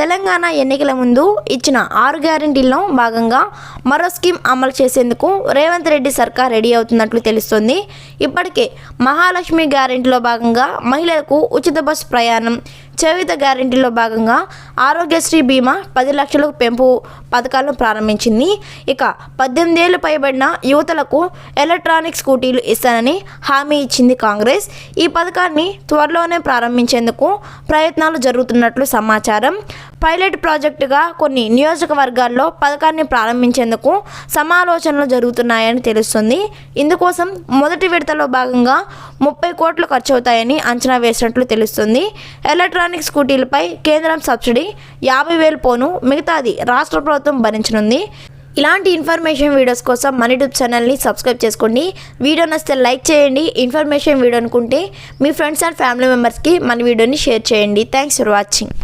Telangana ఎన్నికల ముందు ఇచ్చిన ఆరు గ్యారంటీల్లో భాగంగా మరో స్కీమ్ అమలు చేసేందుకు రేవంత్ రెడ్డి సర్కార్ రెడీ అవుతున్నట్లు తెలుస్తోంది. ఇప్పటికే మహాలక్ష్మి గ్యారెంటీలో భాగంగా మహిళలకు ఉచిత బస్సు ప్రయాణం చవిత గ్యారెంటీలో భాగంగా ఆరోగ్యశ్రీ బీమా పది లక్షలకు పెంపు పథకాలను ప్రారంభించింది. ఇక పద్దెనిమిది ఏళ్ళు పైబడిన యువతలకు ఎలక్ట్రానిక్ స్కూటీలు ఇస్తానని హామీ ఇచ్చింది కాంగ్రెస్. ఈ పథకాన్ని త్వరలోనే ప్రారంభించేందుకు ప్రయత్నాలు జరుగుతున్నట్లు సమాచారం. పైలట్ ప్రాజెక్టుగా కొన్ని నియోజకవర్గాల్లో పథకాన్ని ప్రారంభించేందుకు సమాలోచనలు జరుగుతున్నాయని తెలుస్తుంది. ఇందుకోసం మొదటి విడతలో భాగంగా ముప్పై కోట్లు ఖర్చు అవుతాయని అంచనా వేసినట్లు తెలుస్తుంది. ఎలక్ట్రానిక్ స్కూటీలపై కేంద్రం సబ్సిడీ యాభై వేలు పోను మిగతాది రాష్ట్ర ప్రభుత్వం భరించనుంది. ఇలాంటి ఇన్ఫర్మేషన్ వీడియోస్ కోసం మన యూట్యూబ్ ఛానల్ని సబ్స్క్రైబ్ చేసుకోండి. వీడియో నచ్చితే లైక్ చేయండి. ఇన్ఫర్మేషన్ వీడియో అనుకుంటే మీ ఫ్రెండ్స్ అండ్ ఫ్యామిలీ మెంబర్స్కి మన వీడియోని షేర్ చేయండి. Thanks for watching.